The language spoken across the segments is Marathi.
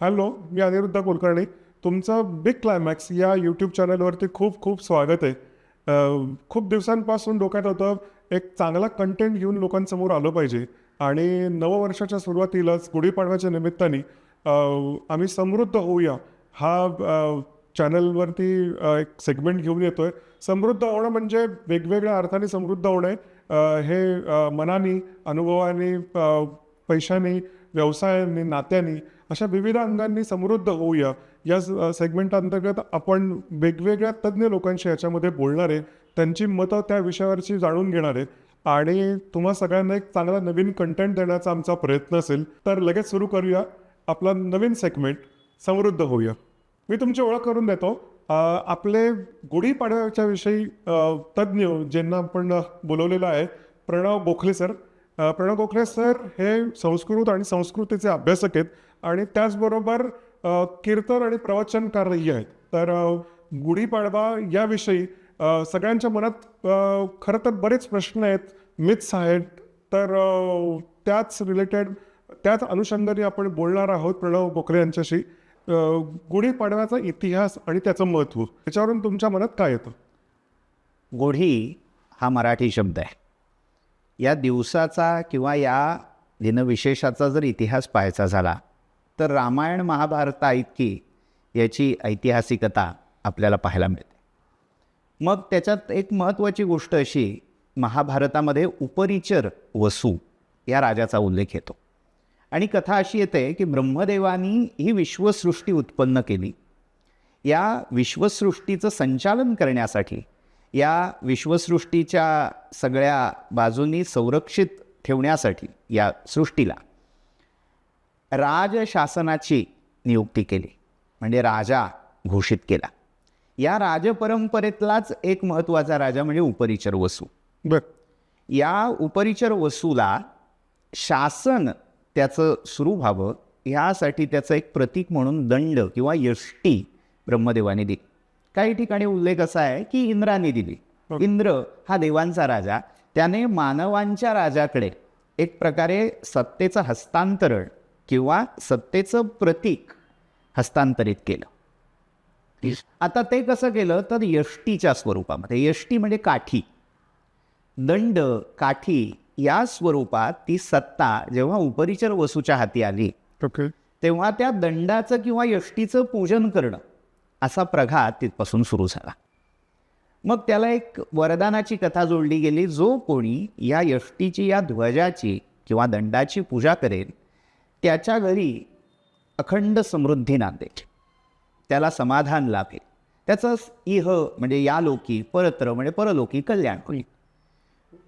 हॅलो मी अनिरुद्ध कुलकर्णी. तुमचं बिग क्लायमॅक्स या यूट्यूब चॅनलवरती खूप खूप स्वागत आहे. खूप दिवसांपासून डोक्यात होतं एक चांगला कंटेंट घेऊन लोकांसमोर आलं पाहिजे. आणि नववर्षाच्या सुरुवातीलाच गुढीपाडव्याच्या निमित्ताने आम्ही समृद्ध होऊया. हा चॅनलवरती एक सेगमेंट घेऊन येतो आहे समृद्ध होणं म्हणजे वेगवेगळ्या अर्थाने समृद्ध होणे हे मनाने अनुभवाने पैशाने व्यवसायाने नात्याने अशा विविध अंगांनी समृद्ध होऊया. या सेगमेंट अंतर्गत आपण वेगवेगळ्या तज्ज्ञ लोकांशी याच्यामध्ये बोलणार आहे. त्यांची मतं त्या विषयावरची जाणून घेणार आहेत आणि तुम्हा सगळ्यांना एक चांगला नवीन कंटेंट देण्याचा आमचा प्रयत्न असेल तर लगेच सुरू करूया. आपला नवीन सेगमेंट समृद्ध होऊया. मी तुमची ओळख करून देतो. आपले गुढीपाडव्याच्या विषयी तज्ज्ञ ज्यांना आपण बोलवलेलं आहे प्रणव गोखले सर. प्रणव गोखले सर हे संस्कृत आणि संस्कृतीचे अभ्यासक आहेत. आणि त्याचबरोबर कीर्तन आणि प्रवचनकारही आहेत. तर गुढीपाडवा याविषयी सगळ्यांच्या मनात खरं तर बरेच प्रश्न आहेत मिथ्स आहेत. तर त्याच रिलेटेड त्याच अनुषंगाने आपण बोलणार आहोत प्रणव गोखले यांच्याशी. गुढीपाडव्याचा इतिहास आणि त्याचं महत्त्व त्याच्यावरून तुमच्या मनात काय येतं? गुढी हा मराठी शब्द आहे. या दिवसाचा किंवा या दिनविशेषाचा जर इतिहास पाहायचा झाला तर रामायण महाभारता इतकी याची ऐतिहासिकता आपल्याला पाहायला मिळते. मग त्याच्यात एक महत्त्वाची गोष्ट अशी महाभारतामध्ये उपरिचर वसू या राजाचा उल्लेख येतो. आणि कथा अशी येते की ब्रह्मदेवानी ही विश्वसृष्टी उत्पन्न केली. या विश्वसृष्टीचं संचालन करण्यासाठी या विश्वसृष्टीच्या सगळ्या बाजूंनी संरक्षित ठेवण्यासाठी या सृष्टीला राजशासनाची नियुक्ती केली म्हणजे राजा घोषित केला. या राजपरंपरेतलाच एक महत्त्वाचा राजा म्हणजे उपरिचर वसू. बर. या उपरिचर वसूला शासन त्याचं सुरू व्हावं ह्यासाठी त्याचं एक प्रतीक म्हणून दंड किंवा यष्टी ब्रह्मदेवाने दिली. काही ठिकाणी उल्लेख असा आहे की इंद्राने दिली. इंद्र हा देवांचा राजा त्याने मानवांच्या राजाकडे एक प्रकारे सत्तेचं हस्तांतरण किंवा सत्तेचं प्रतीक हस्तांतरित केलं. आता ते कसं केलं? तर यष्टीच्या स्वरूपामध्ये. यष्टी म्हणजे काठी. दंड काठी या स्वरूपात ती सत्ता जेव्हा उपरिचर वसूच्या हाती आली तेव्हा त्या दंडाचं किंवा यष्टीचं पूजन करणं असा प्रघात तिथपासून सुरू झाला. मग त्याला एक वरदानाची कथा जोडली गेली जो कोणी या यष्टीची या ध्वजाची किंवा दंडाची पूजा करेल त्याच्या घरी अखंड समृद्धी नांदेल त्याला समाधान लाभेल. त्याचं इह म्हणजे या लोकी परत्र म्हणजे परलोकी कल्याण होईल.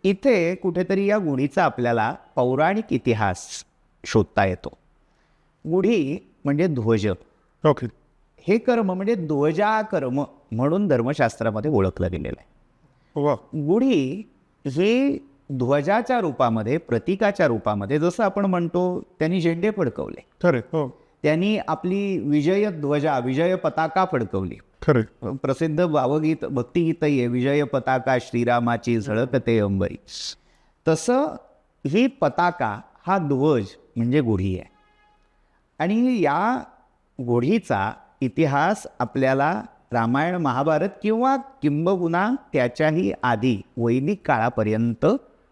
इथे कुठेतरी या गुढीचा आपल्याला पौराणिक इतिहास शोधता येतो. गुढी म्हणजे ध्वज. ओके. हे कर्म म्हणजे ध्वजा कर्म म्हणून धर्मशास्त्रामध्ये ओळखलं गेलेलं आहे. गुढी हे ध्वजाच्या रूपामध्ये प्रतीकाच्या रूपामध्ये जसं आपण म्हणतो त्यांनी झेंडे फडकवले. खरे हो. त्यांनी आपली विजय ध्वजा विजय पताका फडकवली. खरे. प्रसिद्ध भावगीत भक्तिगीतही आहे विजय पताका श्रीरामाची झळकते अंबरी. तसं ही पताका हा ध्वज म्हणजे गुढी आहे. आणि या गुढीचा इतिहास आपल्याला रामायण महाभारत किंवा किंबहुना त्याच्याही आधी वैदिक काळापर्यंत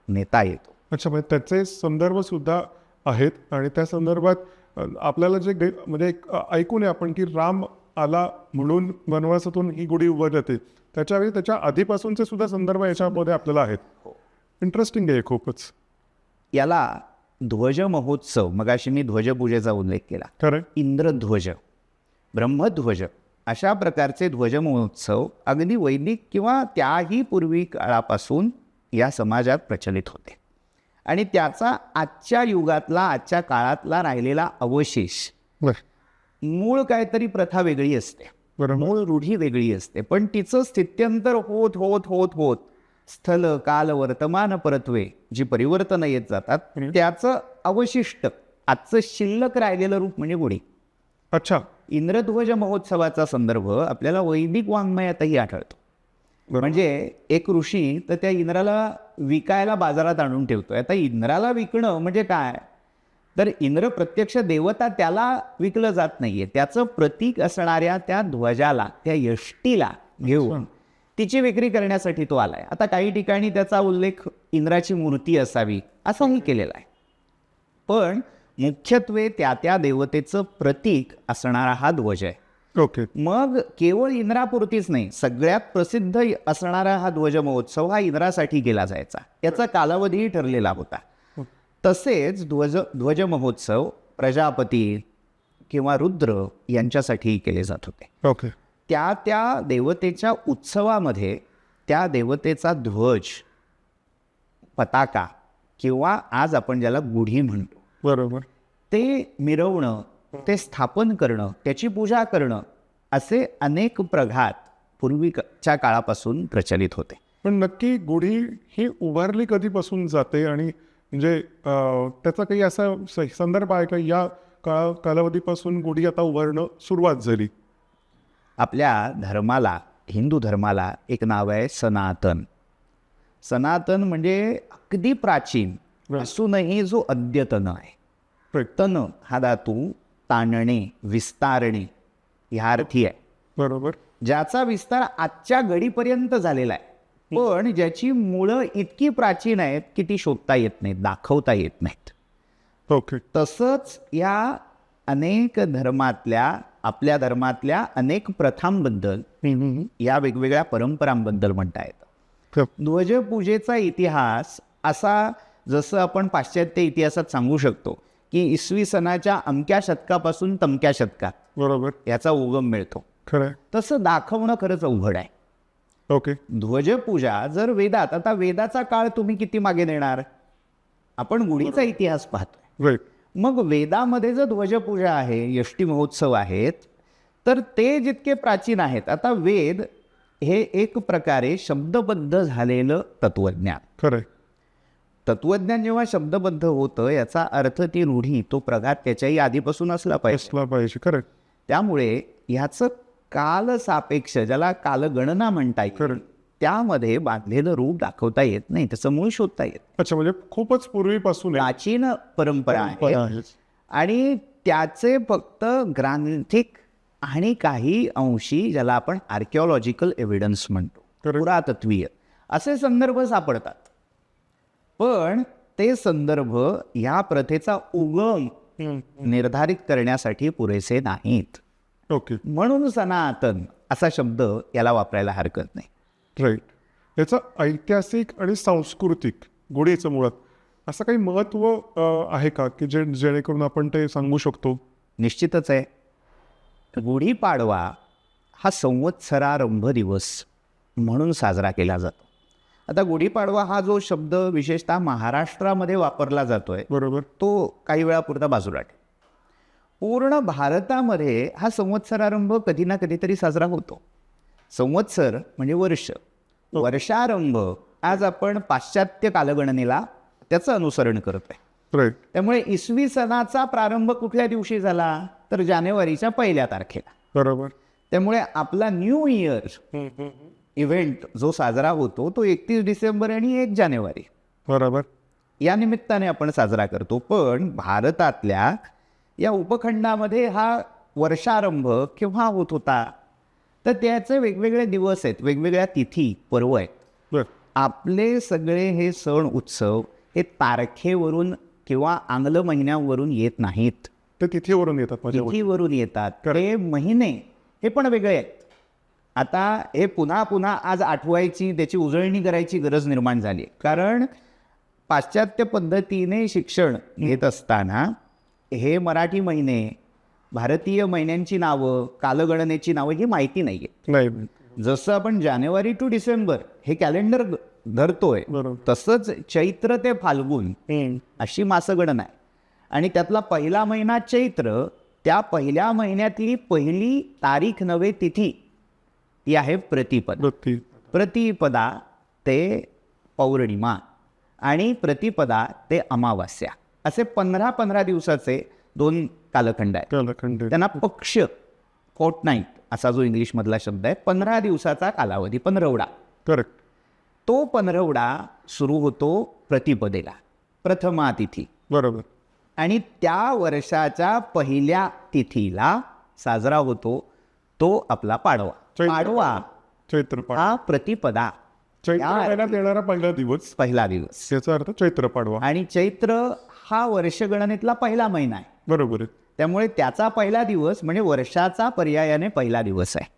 नेता येतो. अच्छा म्हणजे त्याचे संदर्भ सुद्धा आहेत आणि त्या संदर्भात आपल्याला जे म्हणजे ऐकून आहे आपण की राम आला म्हणून वनवासातून ही गुढी उभं जाते. त्याच्यावेळी त्याच्या आधीपासूनचे सुद्धा संदर्भ याच्यामध्ये आपल्याला आहेत. इंटरेस्टिंग आहे खूपच. याला ध्वज महोत्सव मगाशी मी ध्वजपूजेचा उल्लेख केला. खरं. इंद्रध्वज ब्रह्मध्वज अशा प्रकारचे ध्वज महोत्सव अगदी वैदिक किंवा त्याही पूर्वी काळापासून या समाजात प्रचलित होते. आणि त्याचा आजच्या युगातला आजच्या काळातला राहिलेला अवशेष मूळ काहीतरी प्रथा वेगळी असते. मूळ रूढी वेगळी असते. पण तिचं स्थित्यंतर होत होत होत होत स्थल काल वर्तमान परत्वे जी परिवर्तनं येत जातात त्याचं अवशिष्ट आजचं शिल्लक राहिलेलं रूप म्हणजे गुढी. अच्छा. इंद्रध्वज महोत्सवाचा संदर्भ आपल्याला वैदिक वाङ्मयातही आढळतो. म्हणजे एक ऋषी तर त्या इंद्राला विकायला बाजारात आणून ठेवतोय. आता इंद्राला विकणं म्हणजे काय? तर इंद्र प्रत्यक्ष देवता त्याला विकलं जात नाहीये. त्याचं प्रतीक असणाऱ्या त्या ध्वजाला त्या यष्टीला घेऊन तिची विक्री करण्यासाठी तो आलाय. आता काही ठिकाणी त्याचा उल्लेख इंद्राची मूर्ती असावी असंही केलेला आहे. पण मुख्यत्वे त्या त्या देवतेचं प्रतीक असणारा हा ध्वज आहे. ओके मग केवळ इंद्रापुरतीच नाही सगळ्यात प्रसिद्ध असणारा हा ध्वज महोत्सव हा इंद्रासाठी केला जायचा. याचा कालावधीही ठरलेला होता. तसेच ध्वज ध्वज महोत्सव प्रजापती किंवा रुद्र यांच्यासाठीही केले जात होते. ओके त्या त्या देवतेच्या उत्सवामध्ये त्या देवतेचा ध्वज पताका किंवा आज आपण ज्याला गुढी म्हणतो. बरोबर. ते मिरवणं ते स्थापन करणं त्याची पूजा करणं असे अनेक प्रघात पूर्वीच्या काळापासून प्रचलित होते. पण नक्की गुढी ही उभारली कधीपासून जाते आणि म्हणजे त्याचा काही असा संदर्भ आहे का? या काळा कालावधीपासून गुढी आता उभारणं सुरुवात झाली. आपल्या धर्माला हिंदू धर्माला एक नाव आहे सनातन. सनातन म्हणजे अगदी प्राचीन असूनही जो अद्यतन आहे. तन हा धातू ताणणे विस्तारणे ह्या अर्थी आहे. बरोबर. ज्याचा विस्तार आजच्या घडीपर्यंत झालेला आहे. पण ज्याची मुळं इतकी प्राचीन आहेत की ती शोधता येत नाहीत दाखवता येत नाहीत. ओके. तसंच या अनेक धर्मातल्या आपल्या धर्मातल्या अनेक प्रथांबद्दल या वेगवेगळ्या परंपरांबद्दल म्हणता येतं. ध्वजपूजेचा इतिहास असा जसं आपण पाश्चात्य इतिहासात सांगू शकतो की इसवी सणाच्या अमक्या शतकापासून तमक्या शतकात. बरोबर. याचा उगम मिळतो. खरंय. तसं दाखवणं खरंच अवघड आहे. ओके. ध्वजपूजा जर वेदात आता वेदाचा काळ तुम्ही किती मागे नेणार आपण गुढीचा इतिहास पाहतोय. मग वेदामध्ये जर ध्वजपूजा आहे यष्टी महोत्सव आहेत तर ते जितके प्राचीन आहेत आता वेद हे एक प्रकारे शब्दबद्ध झालेलं तत्वज्ञान. खरंय. तत्वज्ञान जेव्हा शब्दबद्ध होतं याचा अर्थ ती रूढी तो प्रघात त्याच्याही आधीपासून असला पाहिजे असला पाहिजे खरंय त्यामुळे ह्याचं काल सापेक्ष ज्याला कालगणना म्हणता येईल खरं. त्यामध्ये बांधलेलं रूप दाखवता येत नाही त्याचं मूळ शोधता येत अच्छा म्हणजे खूपच पूर्वीपासून. प्राचीन परंपरा आहे. आणि त्याचे फक्त ग्रांथिक आणि काही अंशी ज्याला आपण आर्किओलॉजिकल एव्हिडन्स म्हणतो. पुरातत्वीय असे संदर्भ सापडतात पण ते संदर्भ ह्या प्रथेचा उगम निर्धारित करण्यासाठी पुरेसे नाहीत. ओके. म्हणून सनातन असा शब्द याला वापरायला हरकत नाही. राईट याचं ऐतिहासिक आणि सांस्कृतिक गुढीचं मुळात असं काही महत्त्व आहे का? की जे जेणेकरून आपण ते सांगू शकतो? निश्चितच आहे. गुढीपाडवा हा संवत्सरारंभ दिवस म्हणून साजरा केला जातो. आता गुढीपाडवा हा जो शब्द विशेषतः महाराष्ट्रामध्ये वापरला जातोय बरोबर. तो काही वेळापुरता बाजूला ठेव. पूर्ण भारतामध्ये हा संवत्सरारंभ कधी ना कधीतरी साजरा होतो. संवत्सर म्हणजे वर्ष. वर्षारंभ आज आपण पाश्चात्य कालगणनेला त्याचं अनुसरण करत आहे. त्यामुळे इसवी सणाचा प्रारंभ कुठल्या दिवशी झाला? तर जानेवारीच्या पहिल्या तारखेला. बरोबर. त्यामुळे आपला न्यू इयर इव्हेंट जो साजरा होतो तो एकतीस डिसेंबर आणि एक जानेवारी. बरोबर. या निमित्ताने आपण साजरा करतो पण भारतातल्या या उपखंडामध्ये हा वर्षारंभ केव्हा होत होता? तर त्याचे वेगवेगळे दिवस आहेत वेगवेगळ्या तिथी पर्व आहेत. आपले सगळे हे सण उत्सव हे तारखेवरून किंवा आंग्ल महिन्यावरून येत नाहीत. ते तिथीवरून येतात तिथीवरून येतात. ते महिने हे पण वेगळे आहेत. आता हे पुन्हा पुन्हा आज आठवायची त्याची उजळणी करायची गरज निर्माण झाली आहे. कारण पाश्चात्य पद्धतीने शिक्षण घेत असताना हे मराठी महिने भारतीय महिन्यांची नावं कालगणनेची नावं ही माहिती नाही आहे. जसं आपण जानेवारी टू डिसेंबर हे कॅलेंडर धरतोय बरोबर तसंच चैत्र ते फाल्गुन अशी मासगणना आहे आणि त्यातला पहिला महिना चैत्र त्या पहिल्या महिन्यातली पहिली तारीख नव्हे तिथी ती आहे प्रतिपद. प्रति प्रतिपदा ते पौर्णिमा आणि प्रतिपदा ते अमावास्या. असे पंधरा पंधरा दिवसाचे दोन कालखंड आहेत. कालखंड त्यांना पक्ष फोर्टनाईट असा जो इंग्लिशमधला शब्द आहे पंधरा दिवसाचा कालावधी पंधरवडा करेक्ट. तो पंधरवडा सुरू होतो प्रतिपदेला प्रथमा तिथी. बरोबर. आणि त्या वर्षाच्या पहिल्या तिथीला साजरा होतो तो आपला पाडवा. पाडवा. चैत्रपाड हा प्रतिपदा. चैत्र या- महिन्यात येणारा पहिला दिवस. पहिला दिवस. याचा अर्थ चैत्र पाडवा. आणि चैत्र हा वर्षगणनेतला पहिला महिना आहे. बरोबर आहे. त्यामुळे त्याचा पहिला दिवस म्हणजे वर्षाचा पर्यायाने पहिला दिवस आहे.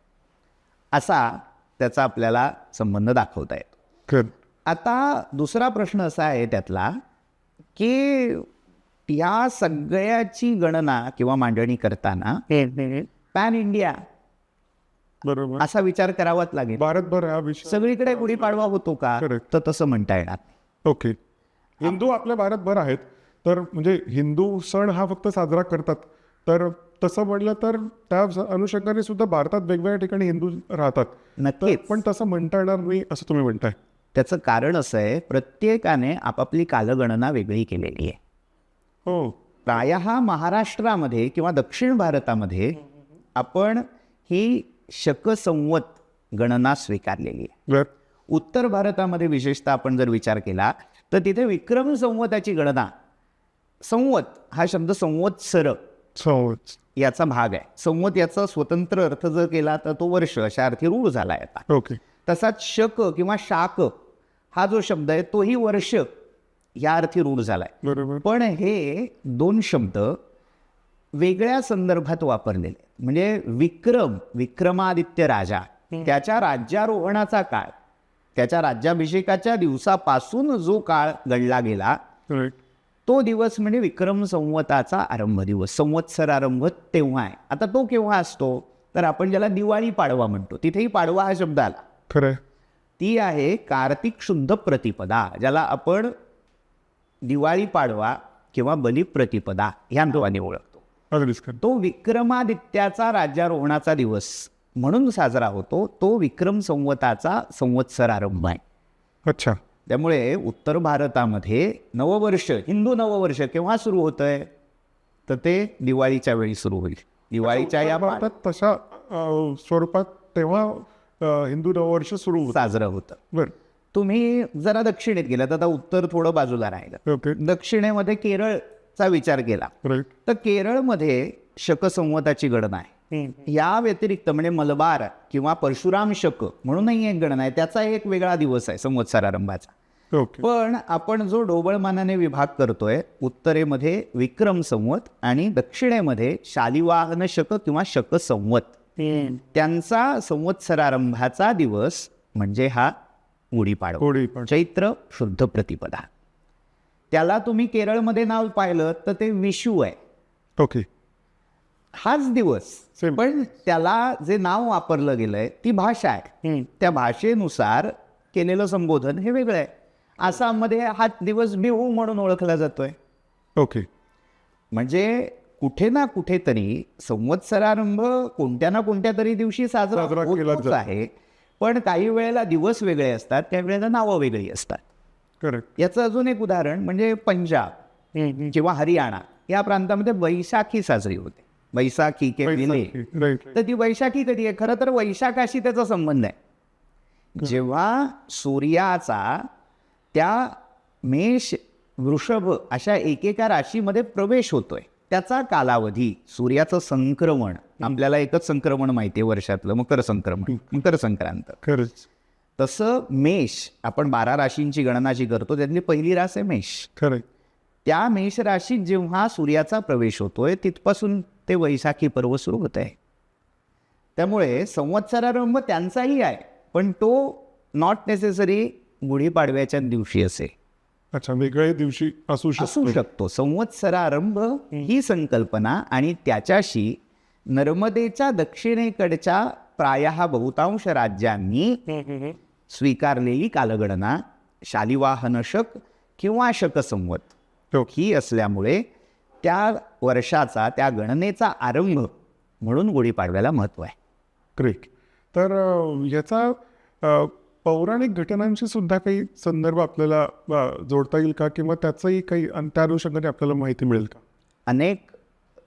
असा त्याचा आपल्याला संबंध दाखवता येतो. खरं. आता दुसरा प्रश्न असा आहे त्यातला की या सगळ्याची गणना किंवा मांडणी करताना पॅन इंडिया बरोबर. असा विचार करावाच लागेल. भारतभर हा विषय सगळीकडे गुढीपाडवा होतो का? Correct. तर तसं म्हणता येणार. ओके. हिंदू आपल्या भारतभर आहेत. तर म्हणजे हिंदू सण हा फक्त साजरा करतात. तर तसं म्हणलं तर त्या स- अनुषंगाने सुद्धा भारतात वेगवेगळ्या ठिकाणी हिंदू राहतात. तर नक्कीच. पण तसं म्हणता येणार नाही असं तुम्ही म्हणताय. त्याचं कारण असं आहे प्रत्येकाने आपापली कालगणना वेगळी केलेली आहे. हो. प्रायः महाराष्ट्रामध्ये किंवा दक्षिण भारतामध्ये आपण ही शकसंवत गणना स्वीकारलेली आहे. उत्तर भारतामध्ये विशेषतः आपण जर विचार केला तर तिथे विक्रम संवताची गणना संवत हा शब्द संवत्सर संवत. याचा भाग आहे. संवत याचा स्वतंत्र अर्थ जर केला तर तो वर्ष अशा अर्थी रूढ झाला आहे आता ओके. तसाच शक किंवा शाक हा जो शब्द आहे तोही वर्ष या अर्थी रूढ झाला आहे. बरोबर. पण हे दोन शब्द वेगळ्या संदर्भात वापरलेले. म्हणजे विक्रम विक्रमादित्य राजा त्याच्या राज्यारोहणाचा काळ त्याच्या राज्याभिषेकाच्या दिवसापासून जो काळ गणला गेला तो दिवस म्हणजे विक्रम संवताचा आरंभ दिवस संवत्सर आरंभ तेव्हा आहे. आता तो केव्हा असतो? तर आपण ज्याला दिवाळी पाडवा म्हणतो. तिथेही पाडवा हा शब्द आला. खरंय. ती आहे कार्तिक शुद्ध प्रतिपदा ज्याला आपण दिवाळी पाडवा किंवा बलिप्रतिपदा ह्या नावाने ओळखतो. अगदीच तो विक्रमादित्याचा राज्यारोहणाचा दिवस म्हणून साजरा होतो. तो विक्रम संवताचा संवत्सर आरंभ आहे. अच्छा. त्यामुळे उत्तर भारतामध्ये नववर्ष हिंदू नववर्ष केव्हा सुरू होत आहे तर ते दिवाळीच्या वेळी सुरू होईल. दिवाळीच्या या भारतात तशा स्वरूपात तेव्हा हिंदू नववर्ष सुरू साजरं होतं. बर. तुम्ही जरा दक्षिणेत गेलात. आता उत्तर थोडं बाजूला राहिलं. ओके. दक्षिणेमध्ये केरळचा विचार केला. तर केरळमध्ये शकसंवताची गणना आहे. या व्यतिरिक्त म्हणजे मलबार किंवा परशुराम शक म्हणूनही एक गणना आहे. त्याचा एक वेगळा दिवस आहे संवत्सर आरंभाचा. ओके पण आपण जो ढोबळमानाने विभाग करतोय उत्तरेमध्ये विक्रम संवत आणि दक्षिणेमध्ये शालिवाहन शक किंवा शक संवत. त्यांचा संवत्सरारंभाचा दिवस म्हणजे हा गुढीपाडवा. चैत्र शुद्ध प्रतिपदा. त्याला तुम्ही केरळमध्ये नाव पाहिलं तर ते विशू आहे. ओके हाच दिवस. पण त्याला जे नाव वापरलं गेलंय ती भाषा आहे. त्या भाषेनुसार केलेलं संबोधन हे वेगळं आहे. आसाममध्ये हा दिवस बिहू म्हणून ओळखला जातोय. ओके म्हणजे कुठे ना कुठेतरी संवत्सरारंभ कोणत्या ना कोणत्या तरी दिवशी साजरा. आहे. पण काही वेळेला दिवस वेगळे असतात त्या वेळेला नावं वेगळी असतात. करेक्ट याचं अजून एक उदाहरण म्हणजे पंजाब किंवा हरियाणा या प्रांतामध्ये बैसाखी साजरी होते. बैसाखी के तर ती वैशाखी कधी आहे? खरं तर वैशाखाशी त्याचा संबंध आहे. जेव्हा सूर्याचा त्या मेष वृषभ अशा एकेका राशीमध्ये प्रवेश होतोय त्याचा कालावधी सूर्याचं संक्रमण आपल्याला एकच संक्रमण माहिती आहे वर्षातलं मकर संक्रमण मकर संक्रांत खरंच. तसं मेष आपण बारा राशींची गणना जी करतो त्यातली पहिली रास आहे मेष. खरंय. त्या मेष राशीत जेव्हा सूर्याचा प्रवेश होतोय तिथपासून ते वैशाखी पर्व सुरू होत आहे. त्यामुळे संवत्सरारंभ त्यांचाही आहे पण तो नॉट नेसेसरी गुढीपाडव्याच्या दिवशी असेल अच्छा वेगळ्या दिवशी असू असू शकतो. शकतो संवत्सरारंभ ही संकल्पना आणि त्याच्याशी नर्मदेच्या दक्षिणेकडच्या प्रायः बहुतांश राज्यांनी स्वीकारलेली कालगणना शालिवाहन शक किंवा शक संवत ओके. ही असल्यामुळे त्या वर्षाचा त्या गणनेचा आरंभ म्हणून गुढीपाडव्याला महत्त्व आहे. ग्रेट. तर याचा पौराणिक घटनांशी सुद्धा काही संदर्भ आपल्याला जोडता येईल का? किंवा त्याचंही काही त्या अनुषंगाने आपल्याला माहिती मिळेल का? अनेक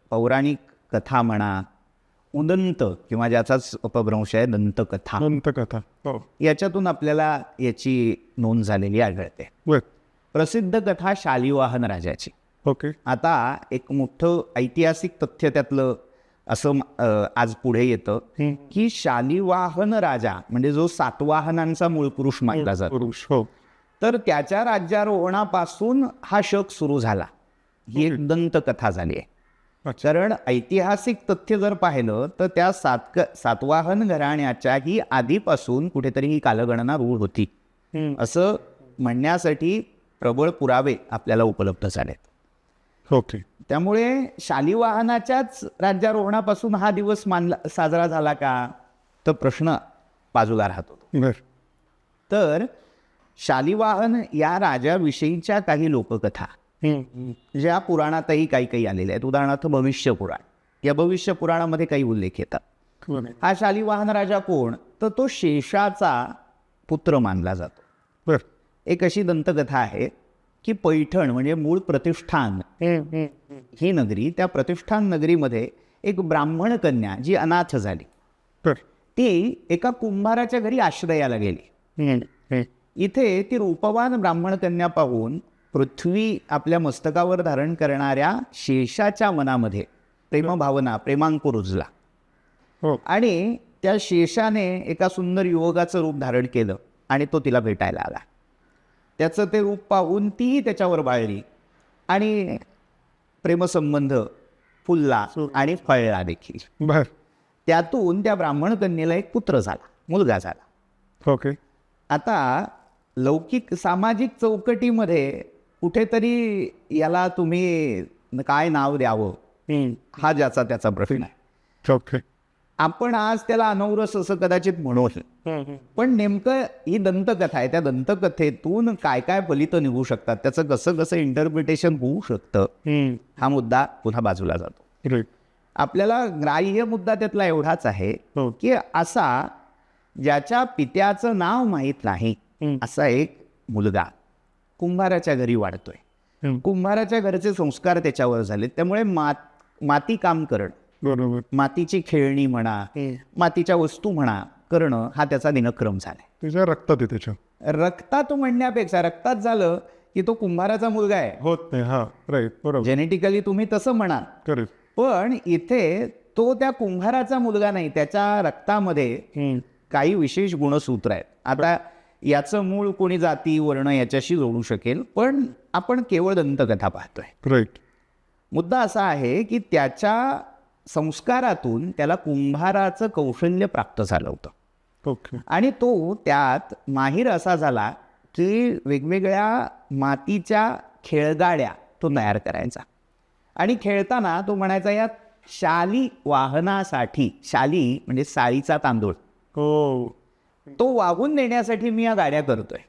पौराणिक कथा म्हणा उदंत किंवा ज्याचाच अपभ्रंश आहे दंतकथा. दंतकथा. हो. याच्यातून आपल्याला याची नोंद झालेली आढळते. बर प्रसिद्ध कथा शालिवाहन राजाची. ओके. आता एक मोठं ऐतिहासिक तथ्य त्यातलं असं अ, आज पुढे येतं. की शालिवाहन राजा म्हणजे जो सातवाहनांचा मूळ पुरुष मानला जातो. पुरुष हो. तर त्याच्या राज्यारोहणापासून हा शक सुरू झाला. ही एक दंतकथा झाली आहे. कारण ऐतिहासिक तथ्य जर पाहिलं तर त्या सातक सातवाहन घराण्याच्याही आधीपासून कुठेतरी ही कालगणना रूढ होती. असं म्हणण्यासाठी प्रबळ पुरावे आपल्याला उपलब्ध झालेत. ओके. त्यामुळे शालिवाहनाच्याच राज्यारोहणापासून हा दिवस मानला साजरा झाला का? तर प्रश्न बाजूला राहतो. तर शालिवाहन या राजाविषयीच्या काही लोककथा ज्या पुराणातही काही काही आलेल्या आहेत. उदाहरणार्थ भविष्य पुराण. या भविष्य पुराणामध्ये काही उल्लेख येतात. हा शालिवाहन राजा कोण? तर तो शेषाचा पुत्र मानला जातो. एक अशी दंतकथा आहे की पैठण म्हणजे मूळ प्रतिष्ठान. ही नगरी त्या प्रतिष्ठान नगरीमध्ये एक ब्राह्मण कन्या जी अनाथ झाली. ती एका कुंभाराच्या घरी आश्रयाला गेली. इथे ती रूपवान ब्राह्मण कन्या पाहून पृथ्वी आपल्या मस्तकावर धारण करणाऱ्या शेषाच्या मनामध्ये प्रेमभावना प्रेमांकुर रुजला हो. आणि त्या शेषाने एका सुंदर युवकाचं रूप धारण केलं आणि तो तिला भेटायला आला. त्याचं ते रूप पाहून तीही त्याच्यावर बाळली आणि प्रेमसंबंध फुलला आणि फळला देखील. बर. त्यातून त्या ब्राह्मण कन्येला एक पुत्र झाला मुलगा झाला. ओके. आता लौकिक सामाजिक चौकटीमध्ये कुठेतरी याला तुम्ही काय नाव द्यावं? हा ज्याचा त्याचा प्रश्न आहे. ओके आपण आज त्याला अनौरस असं कदाचित म्हणू पण नेमकं ही दंतकथा आहे. त्या दंतकथेतून काय काय फलितं निघू शकतात? त्याचं कसं कसं इंटरप्रिटेशन होऊ शकतं? हा मुद्दा पुन्हा बाजूला जातो. आपल्याला ग्राह्य मुद्दा त्यातला एवढाच आहे हो. की असा ज्याच्या पित्याचं नाव माहीत नाही असा एक मुलगा. कुंभाराच्या घरी वाढतोय. कुंभाराच्या घरचे संस्कार त्याच्यावर झाले त्यामुळे मात माती काम करणं बरोबर. मातीची खेळणी म्हणा मातीच्या वस्तू म्हणा करणं हा त्याचा दिनक्रम झालाय. त्याच्या रक्तात आहे त्याच्या. रक्तात म्हणण्यापेक्षा रक्तात झालं की तो कुंभाराचा मुलगा आहे. होत नाही. हा राईट बरोबर. जेनेटिकली तुम्ही तसं म्हणाल. पण इथे तो त्या कुंभाराचा मुलगा नाही त्याच्या रक्तामध्ये काही विशेष गुणसूत्र आहेत. आता याचं मूळ कोणी जाती वर्ण याच्याशी जोडू शकेल पण आपण केवळ दंतकथा पाहतोय. राईट मुद्दा असा आहे की त्याच्या संस्कारातून त्याला कुंभाराचं कौशल्य प्राप्त झालं होतं. ओके आणि तो त्यात माहीर असा झाला की वेगवेगळ्या मातीच्या खेळगाड्या तो तयार करायचा. आणि खेळताना तो म्हणायचा या शाली वाहनासाठी शाली म्हणजे साळीचा तांदूळ. हो तो वाहून नेण्यासाठी मी या गाड्या करतोय.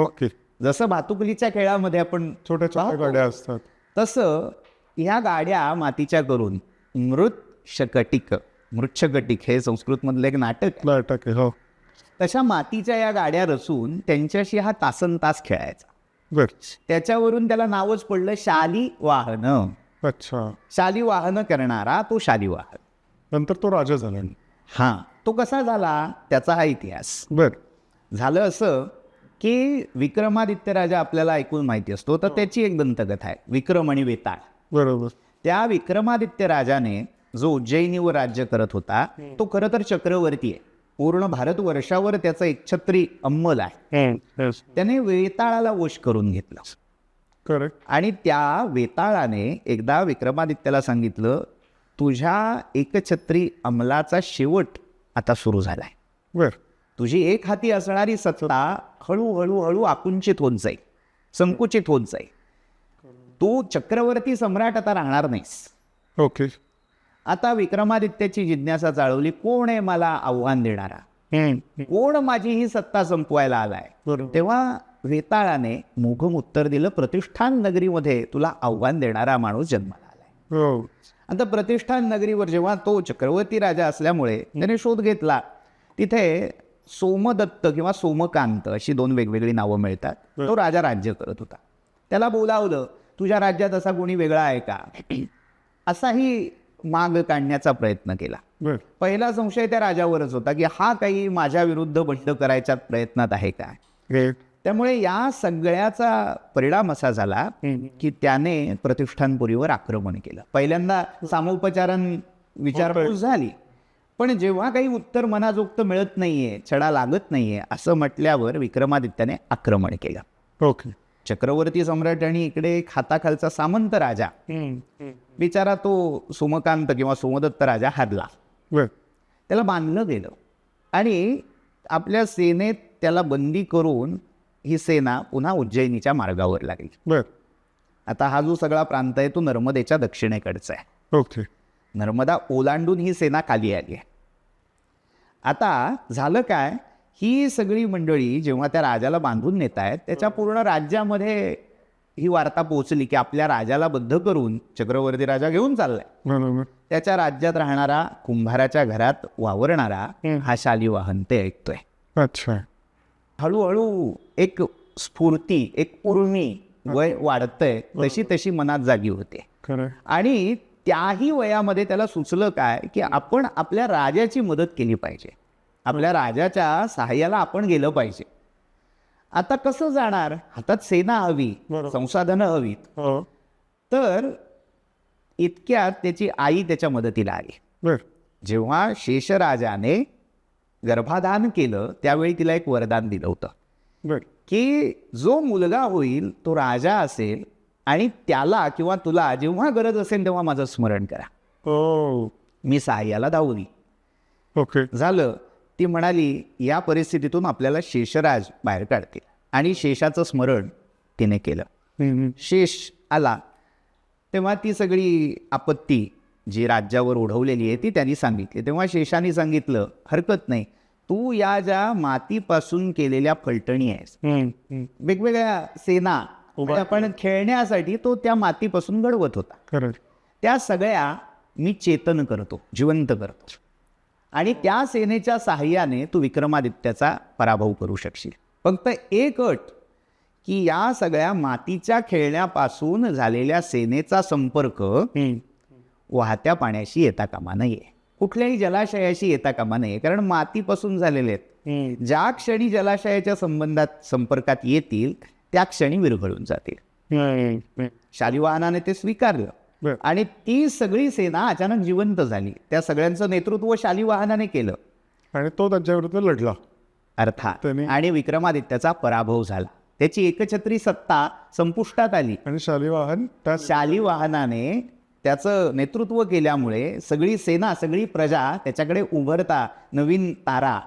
ओके. जसं भातुकलीच्या खेळामध्ये आपण छोट्या छोट्या. गाड्या असतात. तसं ह्या गाड्या मातीच्या करून मृत शकटिक मृच्छकटिक हे संस्कृतमधलं एक नाटक. नाटक हो. तशा मातीच्या या गाड्या रचून त्यांच्याशी हा तासन तास खेळायचा. त्याच्यावरून त्याला नावच पडलं शाली वाहन. अच्छा. शाली वाहन करणारा तो शाली वाहन. नंतर तो राजा झाला. हा. तो कसा झाला त्याचा हा इतिहास. बर. झालं असं की विक्रमादित्य राजा आपल्याला ऐकून माहिती असतो तर त्याची एक दंतकथा आहे विक्रम आणि वेताळ. बरोबर. त्या विक्रमादित्य राजाने जो उज्जैनीवर राज्य करत होता तो खरं तर चक्रवर्ती आहे. पूर्ण भारतवर्षावर त्याचा एकछत्री अंमल आहे. त्याने वेताळाला वश करून घेतलं. करेक्ट आणि त्या वेताळाने एकदा विक्रमादित्याला सांगितलं तुझ्या एकछत्री अंमलाचा शेवट आता सुरू झालाय. बर. तुझी एक हाती असणारी सत्ता हळूहळू हळू आकुंचित होत जाईल. संकुचित होत जाईल. तू चक्रवर्ती सम्राट आता राहणार नाहीस. ओके. आता विक्रमादित्याची जिज्ञासा चाळवली कोण आहे मला आव्हान देणारा? कोण माझी ही सत्ता संपवायला आलाय? तेव्हा वेताळाने मोघम उत्तर दिलं प्रतिष्ठान नगरीमध्ये तुला आव्हान देणारा माणूस जन्माला आलाय. हो. आता प्रतिष्ठान नगरीवर जेव्हा तो चक्रवर्ती राजा असल्यामुळे त्याने शोध घेतला तिथे सोमदत्त किंवा सोमकांत अशी दोन वेगवेगळी नावं मिळतात. तो राजा राज्य करत होता. त्याला बोलावलं तुझ्या राज्यात असा कोणी वेगळा आहे का? असाही माग काढण्याचा प्रयत्न केला. पहिला संशय त्या राजावरच होता की हा काही माझ्या विरुद्ध बंड करायच्या प्रयत्नात आहे का? त्यामुळे या सगळ्याचा परिणाम असा झाला की त्याने प्रतिष्ठानपुरीवर आक्रमण केलं. पहिल्यांदा सामोपचारां विचारपूस झाली. पण जेव्हा काही उत्तर मनाजोगत मिळत नाहीये छडा लागत नाहीये असं म्हटल्यावर विक्रमादित्याने आक्रमण केलं. ओके. चक्रवर्ती सम्राट आणि इकडे एक हाताखालचा सामंत राजा बिचारा तो सोमकांत किंवा सोमदत्त राजा हरला. त्याला बांधलं गेलं. आणि आपल्या सेनेत त्याला बंदी करून ही सेना पुन्हा उज्जैनीच्या मार्गावर लागली. बर. आता हा जो सगळा प्रांत आहे तो नर्मदेच्या दक्षिणेकडचा आहे. ओके. नर्मदा ओलांडून ही सेना खाली आली आहे. आता झालं काय? ही सगळी मंडळी जेव्हा त्या राजाला बांधून नेत आहेत त्याच्या पूर्ण राज्यामध्ये ही वार्ता पोहोचली की आपल्या राजाला बद्ध करून चक्रवर्ती राजा घेऊन चाललाय. त्याच्या राज्यात राहणारा कुंभाराच्या घरात वावरणारा हा शालिवाहन ते ऐकतोय. अच्छा. हळूहळू एक स्फूर्ती एक उर्मी वय वाढतंय तशी तशी मनात जागी होते. आणि त्याही वयामध्ये त्याला सुचलं काय की आपण आपल्या राजाची मदत केली पाहिजे. आपल्या राजाच्या सहाय्याला आपण गेलं पाहिजे. आता कसं जाणार? हातात सेना हवी. संसाधनं हवीत. हो. तर इतक्यात त्याची आई त्याच्या मदतीला आली. जेव्हा शेषराजाने गर्भाधान केलं त्यावेळी तिला एक वरदान दिलं होतं. की जो मुलगा होईल तो राजा असेल आणि त्याला किंवा तुला जेव्हा गरज असेल तेव्हा माझं स्मरण करा. ओ मी सहाय्याला धावली ओके. झालं. ती म्हणाली या परिस्थितीतून आपल्याला शेषराज बाहेर काढतील. आणि शेषाचं स्मरण तिने केलं. शेष आला. तेव्हा ती सगळी आपत्ती जी राज्यावर ओढवलेली आहे ती त्यांनी सांगितली. तेव्हा शेषाने सांगितलं हरकत नाही. तू या ज्या मातीपासून केलेल्या फलटणी आहेस. वेगवेगळ्या सेना म्हणजे आपण खेळण्यासाठी तो त्या मातीपासून घडवत होता. त्या सगळ्या मी चेतन करतो जिवंत करतो. आणि त्या सेनेच्या सहाय्याने तू विक्रमादित्याचा पराभव करू शकशील. फक्त एक अट की या सगळ्या मातीच्या खेळण्यापासून झालेल्या सेनेचा संपर्क. वाहत्या पाण्याशी येता कामा नये. कुठल्याही जलाशयाशी येता कामा नये कारण मातीपासून झालेले आहेत. ज्या क्षणी जलाशयाच्या संबंधात संपर्कात येतील त्या क्षणी विरघळून जातील. शालिवाहनाने ते स्वीकारलं. आणि ती सगळी सेना अचानक जिवंत झाली. त्या सगळ्यांचं नेतृत्व शालिवाहनाने केलं. आणि तो त्यांच्या विरुद्ध लढला. अर्थात. आणि विक्रमादित्याचा पराभव झाला. त्याची एकछत्री सत्ता संपुष्टात आली. आणि शालिवाहन त्या शालिवाहनाने त्याचं नेतृत्व केल्यामुळे सगळी सेना सगळी प्रजा त्याच्याकडे उभरता. नवीन तारा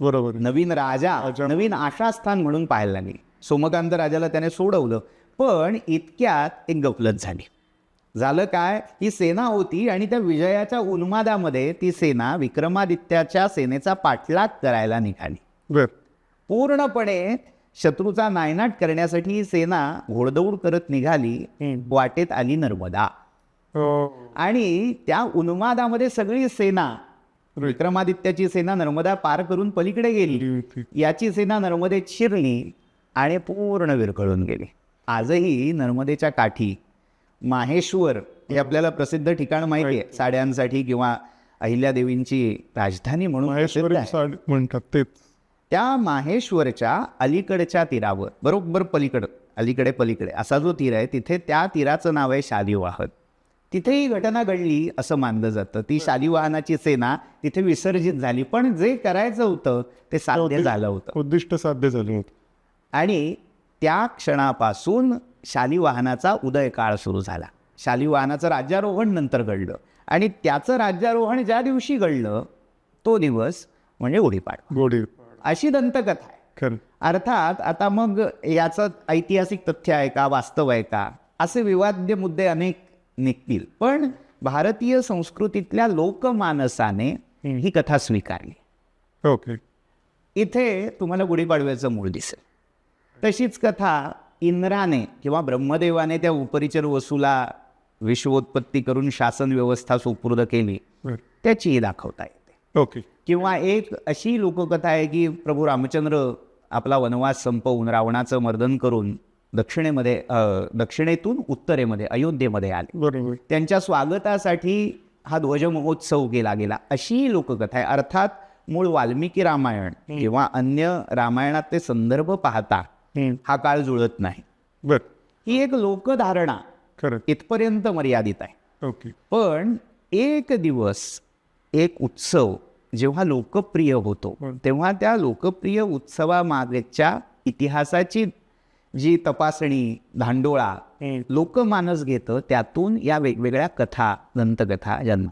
बरोबर. नवीन राजा. नवीन आशास्थान म्हणून पाहायला लागली. सोमकांत राजाला त्याने सोडवलं. पण इतक्यात एक गफलत झाली. झालं काय? ही सेना होती आणि त्या विजयाच्या उन्मादामध्ये ती सेना विक्रमादित्याच्या सेनेचा पाठलाग करायला निघाली. पूर्णपणे शत्रूचा नायनाट करण्यासाठी ही सेना घोडदौड करत निघाली. वाटेत आली नर्मदा. आणि त्या उन्मादामध्ये सगळी सेना विक्रमादित्याची सेना नर्मदा पार करून पलीकडे गेली. याची सेना नर्मदेत शिरली आणि पूर्ण विरघळून गेली. आजही नर्मदेच्या काठी माहेश्वर हे आपल्याला प्रसिद्ध ठिकाण माहिती आहे. साड्यांसाठी किंवा अहिल्यादेवींची राजधानी म्हणून म्हणतात तेच. त्या माहेश्वरच्या अलीकडच्या तीरावर बरोबर पलीकडं अलीकडे पलीकडे असा जो तीर आहे तिथे त्या तीराचं नाव आहे शालिवाहन. तिथे ही घटना घडली असं मानलं जातं. ती शालिवाहनाची सेना तिथे विसर्जित झाली पण जे करायचं होतं ते साध्य झालं होतं. उद्दिष्ट साध्य झाले होते. आणि त्या क्षणापासून शालिवाहनाचा उदयकाळ सुरू झाला. शालिवाहनाचं राज्यारोहण नंतर घडलं आणि त्याचं राज्यारोहण ज्या दिवशी घडलं तो दिवस म्हणजे गुढीपाडवा. गोडी अशी दंतकथा आहे. खरं. अर्थात आता मग याचं ऐतिहासिक तथ्य आहे का वास्तव आहे का असे विवाद्य मुद्दे अनेक निघतील. पण भारतीय संस्कृतीतल्या लोकमानसाने ही कथा स्वीकारली. ओके. इथे तुम्हाला गुढीपाडव्याचं मूळ दिसेल. तशीच कथा इंद्राने किंवा ब्रह्मदेवाने त्या उपरिचर वसूला विश्वोत्पत्ती करून शासन व्यवस्था सुपूर्द केली त्याचीही दाखवता येते. ओके. किंवा एक अशी लोककथा आहे की प्रभू रामचंद्र आपला वनवास संपवून रावणाचं मर्दन करून दक्षिणेमध्ये दक्षिणेतून उत्तरेमध्ये अयोध्येमध्ये आले. बरोबर. त्यांच्या स्वागतासाठी हा ध्वज महोत्सव केला गेला अशी लोककथा आहे. अर्थात मूळ वाल्मिकी रामायण किंवा अन्य रामायणात ते संदर्भ पाहता हा काळ जुळत नाही. बर. ही एक लोकधारणा खरं इथपर्यंत मर्यादित आहे. ओके. पण एक दिवस एक उत्सव जेव्हा लोकप्रिय होतो तेव्हा त्या लोकप्रिय उत्सवामागच्या इतिहासाची जी तपासणी धांडोळा लोकमानस घेतं त्यातून या वेगवेगळ्या कथा दंतकथा जन्म